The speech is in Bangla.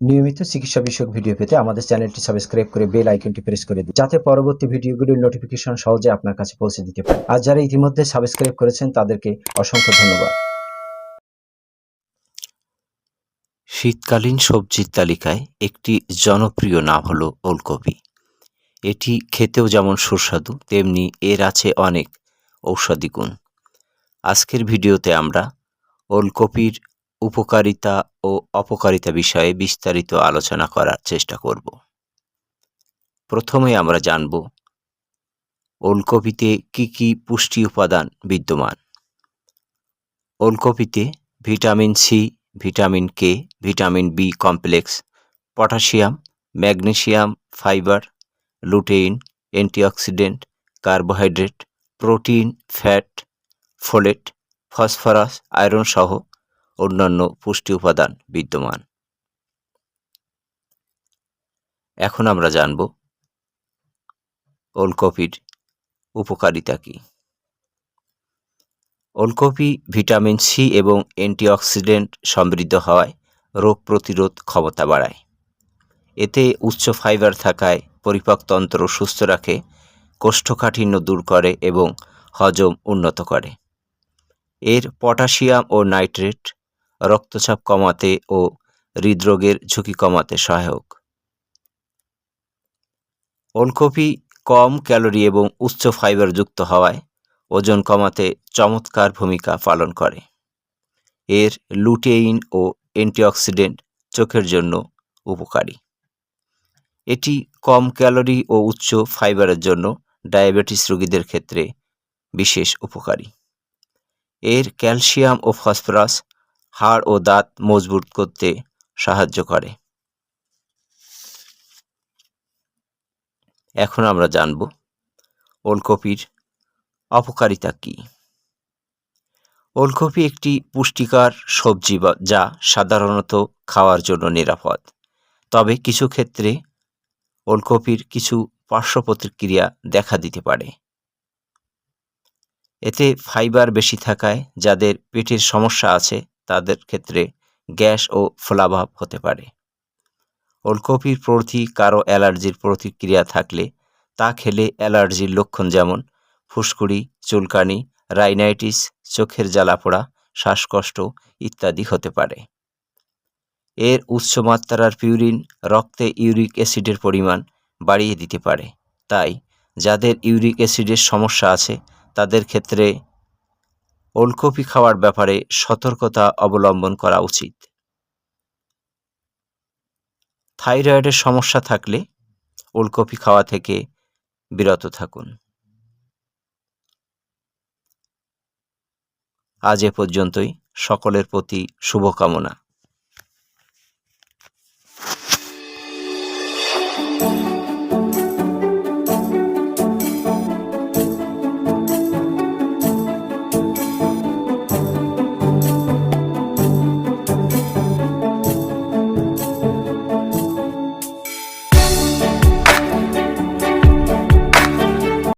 নিয়মিত চিকিৎসা বিষয়ক ভিডিও পেতে আমাদের চ্যানেলটি সাবস্ক্রাইব করে বেল আইকনটি প্রেস করে দিন, যাতে পরবর্তী ভিডিওগুলির নোটিফিকেশন সহজে আপনার কাছে পৌঁছে দিতে পারে। আর যারা ইতিমধ্যে সাবস্ক্রাইব করেছেন, তাদেরকে অসংখ্য ধন্যবাদ। শীতকালীন সবজির তালিকায় একটি জনপ্রিয় নাম হলো ওলকপি। এটি খেতেও যেমন সুস্বাদু, তেমনি এর আছে অনেক ঔষধি গুণ। আজকের ভিডিওতে আমরা ওলকপির উপকারিতা ও অপকারিতা বিষয়ে বিস্তারিত আলোচনা করার চেষ্টা করব। প্রথমে আমরা জানব, ওলকপিতে কি কি পুষ্টি উপাদান বিদ্যমান? ওলকপিতে vitamin C, vitamin K, vitamin B complex, potassium, magnesium, fibre, lutein, antioxidant, carbohydrate, protein, fat, folate, phosphorus, iron সহ অন্যান্য পুষ্টি উপাদান বিদ্যমান। এখন আমরা জানব, ওলকপির উপকারিতা কী? ওলকপি ভিটামিন সি এবং অ্যান্টিঅক্সিডেন্ট সমৃদ্ধ হওয়ায় রোগ প্রতিরোধ ক্ষমতা বাড়ায়। এতে উচ্চ ফাইবার থাকায় পরিপাকতন্ত্র সুস্থ রাখে, কোষ্ঠকাঠিন্য দূর করে এবং হজম উন্নত করে। এর পটাশিয়াম ও নাইট্রেট রক্তচাপ কমাতে ও হৃদরোগের ঝুঁকি কমাতে সহায়ক। ওলকপি কম ক্যালোরি এবং উচ্চ ফাইবারযুক্ত হওয়ায় ওজন কমাতে চমৎকার ভূমিকা পালন করে। এর লুটেইন ও অ্যান্টিঅক্সিডেন্ট চোখের জন্য উপকারী। এটি কম ক্যালোরি ও উচ্চ ফাইবারের জন্য ডায়াবেটিস রোগীদের ক্ষেত্রে বিশেষ উপকারী। এর ক্যালসিয়াম ও ফসফরাস হাড় ও দাঁত মজবুত করতে সাহায্য করে। এখন আমরা জানব, ওলকপির অপকারিতা কী? ওলকপি একটি পুষ্টিকর সবজি যা সাধারণত খাওয়ার জন্য নিরাপদ। তবে কিছু ক্ষেত্রে ওলকপির কিছু পার্শ্ব প্রতিক্রিয়া দেখা দিতে পারে। এতে ফাইবার বেশি থাকায়, যাদের পেটের সমস্যা আছে তাদের ক্ষেত্রে গ্যাস ও ফোলাভাব হতে পারে। ওলকপির প্রতি কারও অ্যালার্জির প্রতিক্রিয়া থাকলে তা খেলে অ্যালার্জির লক্ষণ যেমন ফুসকুড়ি, চুলকানি, রাইনাইটিস, চোখের জ্বালাপোড়া শ্বাসকষ্ট ইত্যাদি হতে পারে। এর উচ্চমাত্রার পিউরিন রক্তে ইউরিক অ্যাসিডের পরিমাণ বাড়িয়ে দিতে পারে। তাই যাদের ইউরিক অ্যাসিডের সমস্যা আছে, তাদের ক্ষেত্রে ওলকপি খাওয়ার ব্যাপারে সতর্কতা অবলম্বন করা উচিত। থাইরয়েডের সমস্যা থাকলে ওলকপি খাওয়া থেকে বিরত থাকুন। আজ এ পর্যন্তই। সকলের প্রতি শুভকামনা।